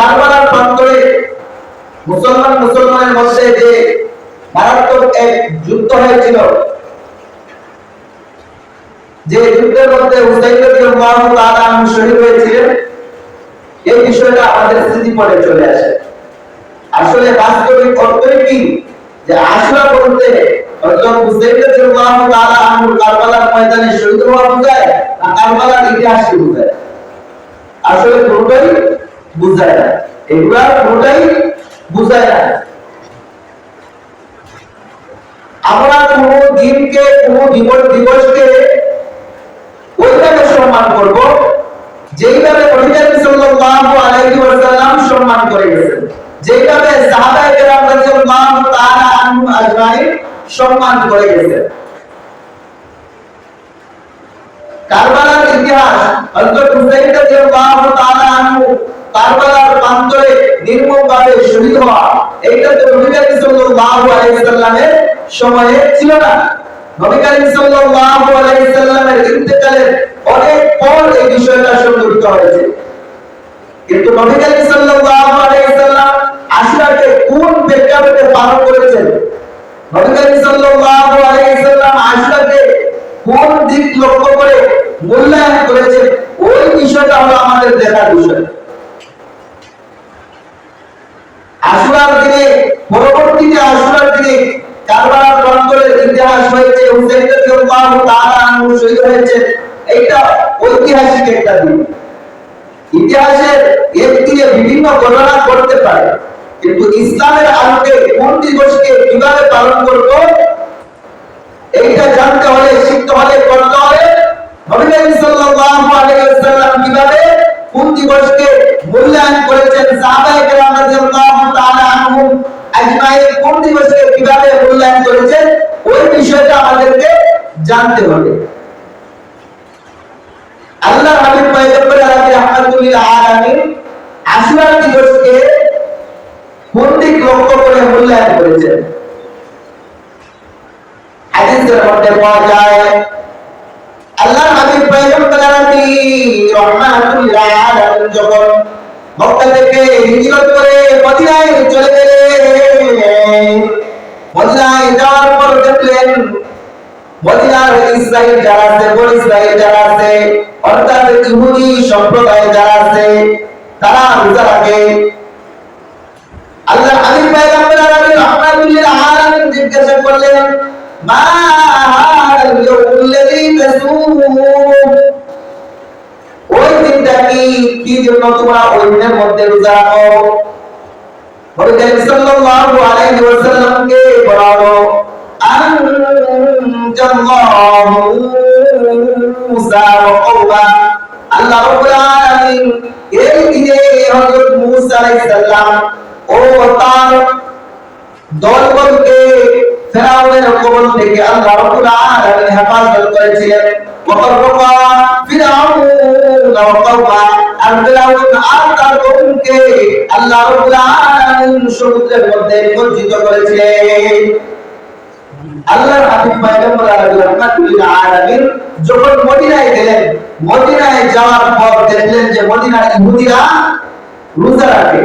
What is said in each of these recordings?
কারবালার প্রান্তরে মুসলমান মুসলমানের মধ্যে যে মারাত্মক এক যুদ্ধ হয়েছিল, যে যুদ্ধের মধ্যে শহীদ হয়েছিলেন, এই বিষয়টা আমাদের স্মৃতি পড়ে চলে আসে। আসলে বাস্তবিক অর্থই কি? যে আশুরা বলতে কারবালার ময়দানে শহীদ হওয়া বোঝায় না কারবালার ইতিহাসকে বোঝায়? আসলে কোনটাই বুঝায় না। এগুলা কোনটাই বুঝায় না। আমরা কোন দিনকে, কোন দিবস দিবসকে ওইভাবে সম্মান করব যেইভাবে নবী সাল্লাল্লাহু আলাইহি ওয়াসাল্লাম সম্মান করে গেছেন। যেইভাবে সাহাবায়ে কেরাম রাদিয়াল্লাহু তাআলা আনহু আজমাইন সম্মান করে গেছেন। কারবালার ইতিহাস হযরত হুসাইন রাদিয়াল্লাহু কারবালার প্রান্তরে নির্মমভাবে শহীদ হওয়া, এইটা তো নবী সাল্লাল্লাহু আলাইহি সাল্লামের সময়ে ছিল না। নবী সাল্লাল্লাহু আলাইহি সাল্লামের ইন্তেকালের অনেক পর এই বিষয়টা সংঘটিত হয়েছে। কিন্তু নবী সাল্লাল্লাহু আলাইহি সাল্লাম আশুরাকে কোন প্রেক্ষাপটে পালন করেছেন? নবী করিম সাল্লাল্লাহু আলাইহি সাল্লাম আশুরাকে কোন দিক লক্ষ্য করে মূল্যায়ন করেছেন ওই বিষয়টা হলো আমাদের দেখার বিষয় আশুরার দিনে পরবর্তীতে আশুরার দিনে কারবালার প্রান্তরের ইতিহাস হয়েছে হুসাইন রাদিয়াল্লাহু তাআলা আনহু শহীদ হয়েছে এইটা ঐতিহাসিক একটা দিন ইতিহাসের এক দিয়ে বিভিন্ন ঘটনা ঘটতে পারে কিন্তু ইসলামের আলোকে কোন দিবসকে কীভাবে পালন করব, এইটা জানতে হলে, শিখতে হলে করতে হলে নবী সাল্লাল্লাহু আলাইহি ওয়াসাল্লাম কীভাবে কোন দিবসকে মূল্যায়ন করেছেন সাহাবায়ে কেরাম রাদিয়াল্লাহু তাআলা আনহুম কোন দিবসকে কীভাবে মূল্যায়ন করেছেন, ওই বিষয়টা আমাদেরকে জানতে হবে। আল্লাহ হাবিব পয়গম্বর আলাইহি রাহমাতুল্লিল আলামিন আশুরা দিবসকে কোন দিক লক্ষ্য করে মূল্যায়ন করেছেন হাদিসের মধ্যে পাওয়া যায়, আল্লাহ হাবিব পয়গম্বর আলাইহি রাহমাতুল্লাহ যখন মক্কা থেকে হিজরত করে মদিনায় চলে গেলেন, মদিনায় যাওয়ার পর দেখলেন মদিনার ইসরায়েল যারা আছে বড় ইসরায়েল যারা আছে, অর্থাৎ ইহুদি সম্প্রদায় যারা আছে, তারা রোজা রাখে। আল্লাহ হাবিব পয়গম্বর আলাইহি রাহমাতুল্লাহ আলামিন জিজ্ঞাসা করলেন, মা হাদাল ইয়াউমুল্লাযী তাসুম ওই দিনটা কি? কি জন্য তোমরা দিনের মধ্যে রোজা রাখো? নবী করিম সাল্লাল্লাহু আলাইহি ওয়াসাল্লামকে বলালো, আনজাল্লাহু মুসা ওয়া কওমা। আল্লাহ রাব্বুল আলামিন এই দিনে হযরত মুসা আলাইহিস ও তার দলবলকে ফেরাউনের কবল থেকে আল্লাহ রাব্বুল আলামিন হেফাজত করেছিলেন। ওয়াকারবা ফিরাউন ওয়া কওমা আর ফিরাউন আর তার কওমকে আল্লাহ রাব্বুল আলামিন সমুদ্রের মধ্যে নিমজ্জিত করেছিলেন। আল্লাহর হাবিব পয়গম্বর আলাইহিস আলামিন যখন মদিনায় গেলেন, মদিনায় যাওয়ার পর দেখলেন যে মদিনার ইহুদিরা রোজা রাখে।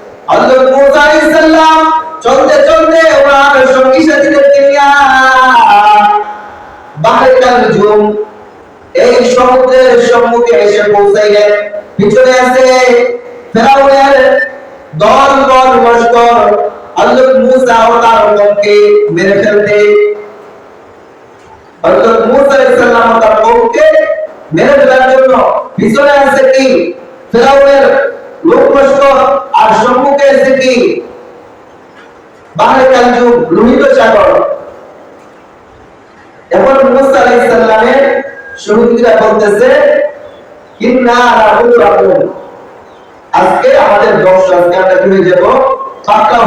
হযরত মুসা আলাইহিস সালাম চলতে চলতে ওনার সঙ্গী সাথীদেরকে নিয়ে বাহরে কালজুম এই সমুদ্রের সম্মুখে এসে পৌঁছাইলেন। পিছনে আছে দল বল লস্কর। হযরত মুসা ও তার কওমকে মেরে ফেলতে। হযরত মূসা আলাইহিস সালাম তার জন্য পিছনে আছে কি? ফিরাউনের লোক লস্কর। আর সম্মুখে আছে কি? বাহরে কালজুম লোহিত সাগর। এখন মূসা আলাইহিস সালামের শহীদরা বলতেছে রাহুল রাহুল আজকে আমাদের দশ আজকে আমরা ফিরে যাব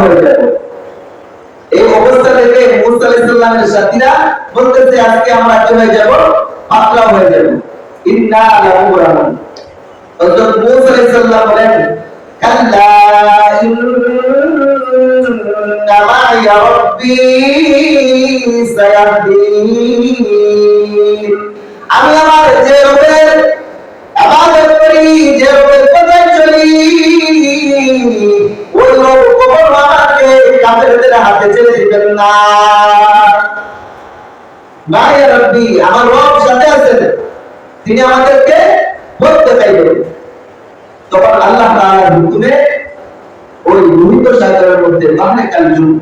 হয়ে যাবে। এই অবস্থা থেকে মুসা আলাইহিসসালামের সাথীরা বলতেছে, আজকে আমরা কি হয়ে যাব হয়ে যাব। ইন্না লামুরামুন হযরত মুসা আলাইহিসসালাম বলেন কাল্লা ইন্না মা'ইয়া রাব্বি সায়াহদিন আমি আমার যে রবের আবাদত করি, যে রবের কথায় চলি, ওই রব কখনো আমাকে কাফেরদের হাতে ছেড়ে দিবেন না। ইয়া রব্বি, আমার রব সাথে আছেন। তিনি আমাদেরকে ধরতে চাইবেন। তখন আল্লাহ ওই সাগরের মধ্যে বাহনে কাল যুগ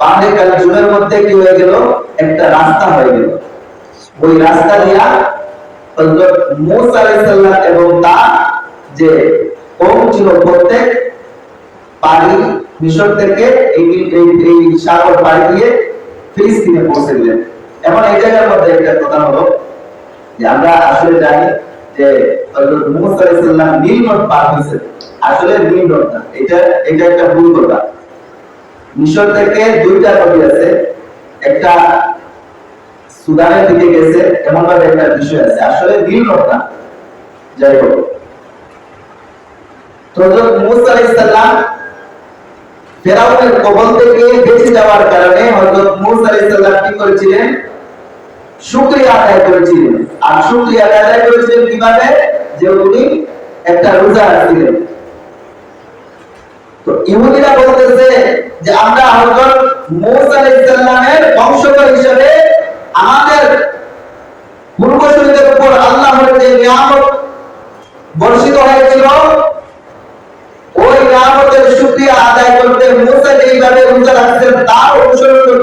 বাহনে কাল যুগের মধ্যে কি হয়ে গেল? একটা রাস্তা হয়ে গেল। ওই রাস্তা দিয়া হযরত আলাইহিস এবং তার যে কওম ছিল প্রত্যেক মিশর থেকে এই এই সাগর পাড়ি দিয়ে ফিলিস্তিনে পৌঁছে দিলেন। এখন এই জায়গার মধ্যে একটা কথা হলো যে আমরা আসলে জানি যে মূসা নীল পার হয়েছে আসলে নীল না, এটা এটা একটা ভুল কথা। মিশর থেকে দুইটা নদী আছে, একটা সুদানের দিকে গেছে এমন ভাবে একটা বিষয় আছে। আসলে নীল না। যাই হোক। হযরত মূসা আলাইহিস সালাম ফেরাউনের কবল থেকে বেঁচে যাওয়ার কারণে হযরত মূসা আলাইহিস সালাম কি করেছিলেন? শুকরিয়া আদায় করেছিলেন। আর শুকরিয়া আদায় করেছিলেন কীভাবে? যে উনি একটা রোজা রাখছিলেন। তো ইহুদিরা বলতেছে যে আমরা হযরত মূসা আলাইহিস বংশধর হিসেবে আমাদের পূর্বসূরীদের উপর আল্লাহর যে নিয়ামত বর্ষিত হয়েছিল, ওই নিয়ামতের শুকরিয়া আদায় করতে মুসা যেইভাবে রোজা তার অনুসরণ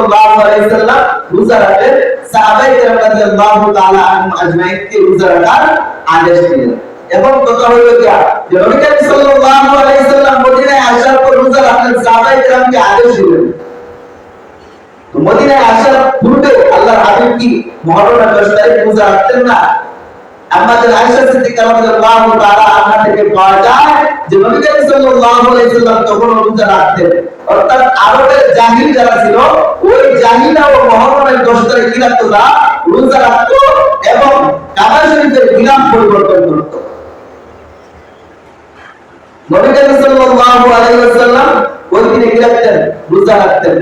সাল্লাল্লাহু আলাইহি সাল্লাম রোজা রাখলেন সাহাবায়ে কেরাম রাদিয়াল্লাহু তাআলা আনহুম আজমাইনকে রোজা রাখার আদেশ দিলেন। এবং কথা হলো কি যে নবী করিম সাল্লাল্লাহু আলাইহি সাল্লাম মদিনায় আসার পর রোজা রাখলেন সাহাবায়ে কেরামকে আদেশ দিলেন। তো মদিনায় আসার পূর্বে আল্লাহর হাবিব কি মুহররমের 10 তারিখ রোজা রাখতেন না? আমাদের আয়েশা সিদ্দিকা রাদিয়াল্লাহু তাআলা আনহা থেকে পাওয়া যায় যে নবী তখন রোজা রাখতেন। অর্থাৎ আরবের জাহিল যারা ছিল, ওই জাহিলা ও মুহররমের 10 তারিখ কি রোজা রাখতো এবং কাবা শরীফের নিয়ম পরিবর্তন করতো। নবী করিম সাল্লাল্লাহু আলাইহি ওয়াসাল্লাম ওই দিনে কি রাখতেন? রোজা রাখতেন।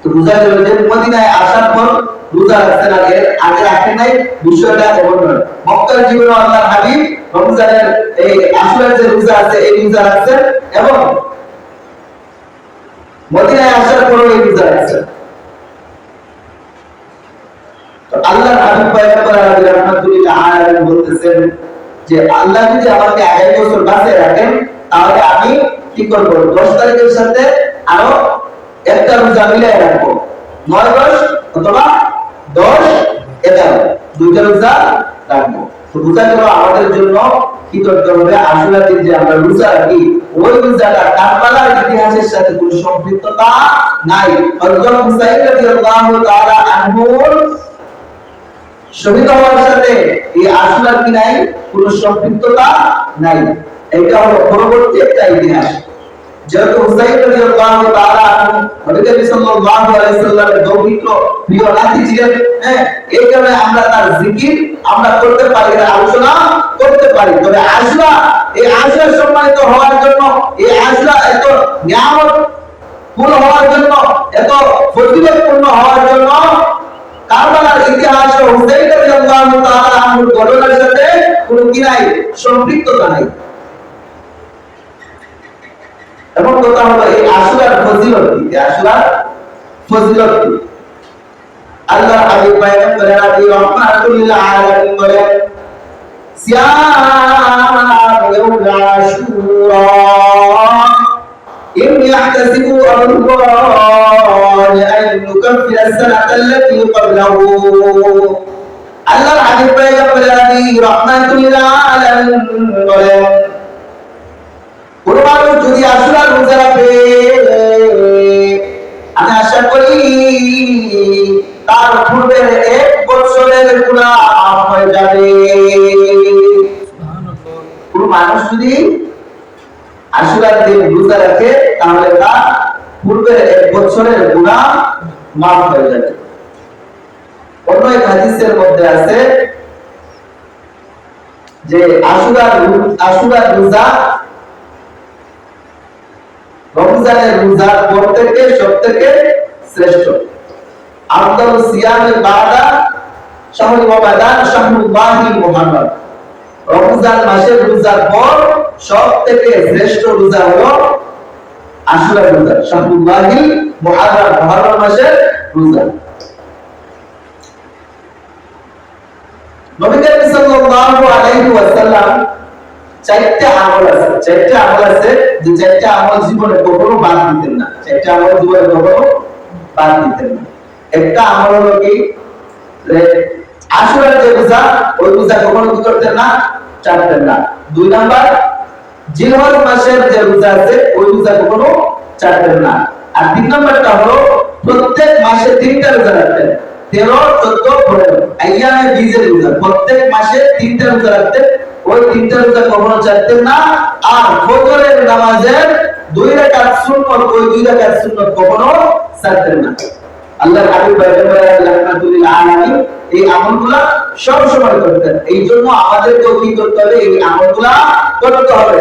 তো রোজা যে মদিনায় আসার পর রোজা রাখতেন আগে আগে রাখেন নাই, বিষয়টা এমন মক্কার জীবনে আল্লাহর হাবিব রমজানের এই আশুরার যে রোজা আছে, এই রোজা রাখছেন এবং মদিনায় আসার রাখছেন আল্লাহর হাবিব বলতেছেন যে, আল্লাহ যদি আমাকে বছর রাখেন, তাহলে আমি কি করব? দশ তারিখের সাথে আরও একটা রোজা মিলাই রাখব। নয় দশ অথবা দশ এগারো। দুইটা রোজা রাখব। রোজা গেল আমাদের জন্য, কি করতে হবে দিন যে আমরা রোজা রাখি, ওই রোজাটা কারবালার ইতিহাসের সাথে কোনো সম্পৃক্ততা নাই। হযরত হুসাইন রাদিয়াল্লাহু তাআলা আনহুর শহীদ হওয়ার সাথে এই আশুরার কি নাই? কোনো সম্পৃক্ততা নাই। এটা হলো পরবর্তী একটা ইতিহাস। যেহেতু হুসাইন রাদিয়াল্লাহু তাআলা নবী সাল্লাল্লাহু আলাইহি সাল্লামের দৌহিত্র প্রিয় নাতি ছিলেন হ্যাঁ এই কারণে আমরা তার জিকির আমরা করতে পারি না, আলোচনা করতে পারি। তবে আশুরা এই আশুরা সম্মানিত হওয়ার জন্য, এই আশুরা এত নিয়ামত পূর্ণ হওয়ার জন্য, এত ফজিলতপূর্ণ হওয়ার জন্য কারবালার ইতিহাস ও হুসাইন রাদিয়াল্লাহু তাআলা আনহুর ঘটনার সাথে কোনো কি নাই সম্পৃক্ততা নাই। এবং কথা হলো এই আশুরার ফজিলত কি এই আশুরার ফজিলত কি আল্লাহ হাবিব পয়গম্বর নবী রহমাতুল লিল আলামিন বলেন সিয়াম ইয়াউম আশুরা إني أحتسب على الله أن يكفر السنة التي قبله আল্লাহর হাবিব পয়গম্বর আলী রাহমাতুল্লিল পূর্বের এক বছরের গুনাহ মাফ হয়ে যাবে। কোন মানুষ যদি আশুরার দিন রোজা রাখে, তাহলে তার পূর্বের এক বছরের গুনাহ মাফ হয়ে যাবে। অন্য এক হাদিসের মধ্যে আছে যে আশুরার আশুরার রোজা রমজানের রোজার পর সব থেকে শ্রেষ্ঠ। আফদাল সিয়ামের বাদা শাহরুল্লাহি রমজান মাসের রোজার পর সব থেকে শ্রেষ্ঠ রোজা হলো আশুরা রোজা, শাহরুল্লাহি মুহাররম মুহাররম মাসের রোজা। নবী করিম সাল্লাল্লাহু আলাইহি ওয়াসাল্লাম চারটি আমল আছে। চারটি আমল আছে যে চারটি আমল জীবনে কখনো বাদ দিতেন না। চারটি আমল জীবনে কখনো বাদ দিতেন না। একটা আমল হলো কি? আশুরার যে রোজা, ওই রোজা কখনো কি করতেন না? ছাড়তেন না। দুই নাম্বার, জিলহজ মাসের যে রোজা আছে, ওই রোজা কখনো ছাড়তেন না। আর তিন নাম্বারটা হলো, প্রত্যেক মাসে তিনটা রোজা রাখতেন। তেরো, চোদ্দ, পনেরো। আইয়ামে বীজের রোজা, প্রত্যেক মাসে তিনটা রোজা রাখতেন। ওই তিনটা রোজা কখনো ছাড়তেন না। আর ফজরের নামাজের দুই রাকাত সুন্নত, ওই দুই রাকাত সুন্নত কখনো ছাড়তেন না। আল্লাহ হাবিব রাহমাতুল্লিল আলামিন এই আমলগুলা সব সময় করতেন এই জন্য আমাদেরকেও কি করতে হবে, এই আমলগুলা করতে হবে।